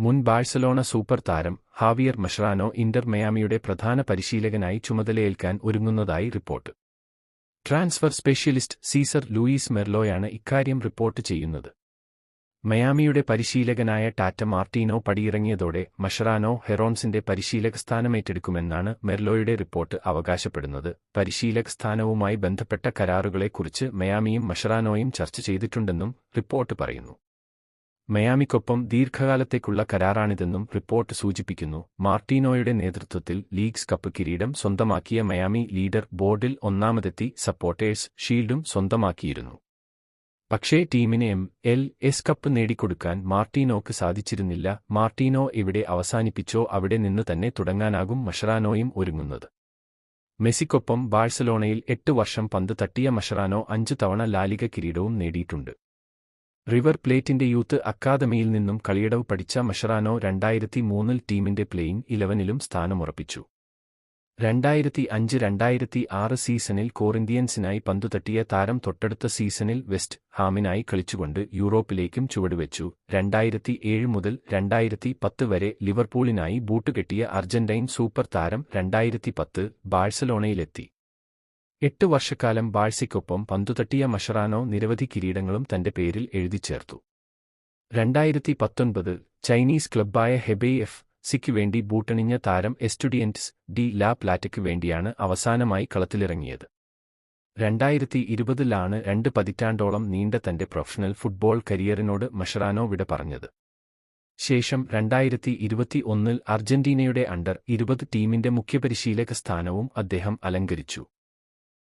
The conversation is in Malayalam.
മുൻ ബാഴ്സലോണ സൂപ്പർ താരം ഹാവിയർ മഷ്റാനോ ഇന്റർ മയാമിയുടെ പ്രധാന പരിശീലകനായി ചുമതലയേൽക്കാൻ ഒരുങ്ങുന്നതായി report. Transfer specialist Cesar Luis മെർലോയാണ് ഇക്കാര്യം റിപ്പോർട്ട് ചെയ്യുന്നത്. മയാമിയുടെ പരിശീലകനായ ടാറ്റ മാർട്ടീനോ പടിയിറങ്ങിയതോടെ മഷറാനോ ഹെറോൺസിന്റെ പരിശീലക സ്ഥാനമേറ്റെടുക്കുമെന്നാണ് മെർലോയുടെ റിപ്പോർട്ട് അവകാശപ്പെടുന്നത്. പരിശീലക സ്ഥാനവുമായി ബന്ധപ്പെട്ട കരാറുകളെക്കുറിച്ച് മയാമിയും മഷറാനോയും ചർച്ച ചെയ്തിട്ടുണ്ടെന്നും റിപ്പോർട്ട് പറയുന്നു. മയാമിക്കൊപ്പം ദീർഘകാലത്തേക്കുള്ള കരാറാണിതെന്നും റിപ്പോർട്ട് സൂചിപ്പിക്കുന്നു. മാർട്ടിനോയുടെ നേതൃത്വത്തിൽ ലീഗ്സ് കപ്പ് കിരീടം സ്വന്തമാക്കിയ മയാമി ലീഡർ ബോർഡിൽ ഒന്നാമതെത്തി സപ്പോർട്ടേഴ്സ് ഷീൽഡും സ്വന്തമാക്കിയിരുന്നു. പക്ഷേ ടീമിനെ എം എൽ എസ് കപ്പ് നേടിക്കൊടുക്കാൻ മാർട്ടിനോക്ക് സാധിച്ചിരുന്നില്ല. മാർട്ടിനോ എവിടെ അവസാനിപ്പിച്ചോ അവിടെ നിന്ന് തന്നെ തുടങ്ങാനാകും മഷറാനോയും ഒരുങ്ങുന്നത്. മെസ്സിക്കൊപ്പം ബാഴ്സലോണയിൽ എട്ട് വർഷം പന്ത് തട്ടിയ മഷറാനോ അഞ്ച് തവണ ലാലിക കിരീടവും നേടിയിട്ടുണ്ട്. റിവർ പ്ലേറ്റിന്റെ യൂത്ത് അക്കാദമിയിൽ നിന്നും കളിയടവ് പഠിച്ച മഷറാനോ രണ്ടായിരത്തി മൂന്നിൽ ടീമിന്റെ പ്ലേയിങ് ഇലവനിലും സ്ഥാനമുറപ്പിച്ചു. രണ്ടായിരത്തി അഞ്ച് രണ്ടായിരത്തി ആറ് സീസണിൽ കോറിന്ത്യൻസിനായി പന്തുതട്ടിയ താരം തൊട്ടടുത്ത സീസണിൽ വെസ്റ്റ് ഹാമിനായി കളിച്ചുകൊണ്ട് യൂറോപ്പിലേക്കും ചുവടുവെച്ചു. രണ്ടായിരത്തി ഏഴ് മുതൽ രണ്ടായിരത്തി പത്ത് വരെ ലിവർപൂളിനായി ബൂട്ടുകെട്ടിയ അർജന്റൈൻ സൂപ്പർ താരം രണ്ടായിരത്തി പത്ത് ബാഴ്സലോണയിലെത്തി. എട്ട് വർഷക്കാലം ബാഴ്സയ്ക്കൊപ്പം പന്തുതട്ടിയ മഷറാനോ നിരവധി കിരീടങ്ങളും തന്റെ പേരിൽ എഴുതിച്ചേർത്തു. രണ്ടായിരത്തി പത്തൊൻപത് ചൈനീസ് ക്ലബ്ബായ ഹെബേ എഫ് സിക്ക് വേണ്ടി ബൂട്ടണിഞ്ഞ താരം എസ്റ്റുഡിയന്റ്സ് ഡി ലാ പ്ലാറ്റയ്ക്ക് വേണ്ടിയാണ് അവസാനമായി കളത്തിലിറങ്ങിയത്. രണ്ടായിരത്തി ഇരുപതിലാണ് രണ്ട് പതിറ്റാണ്ടോളം നീണ്ട തന്റെ പ്രൊഫഷണൽ ഫുട്ബോൾ കരിയറിനോട് മഷറാനോ വിട പറഞ്ഞത്. ശേഷം രണ്ടായിരത്തി ഇരുപത്തി ഒന്നിൽ അർജന്റീനയുടെ അണ്ടർ ഇരുപത് ടീമിന്റെ മുഖ്യപരിശീലക സ്ഥാനവും അദ്ദേഹം അലങ്കരിച്ചു.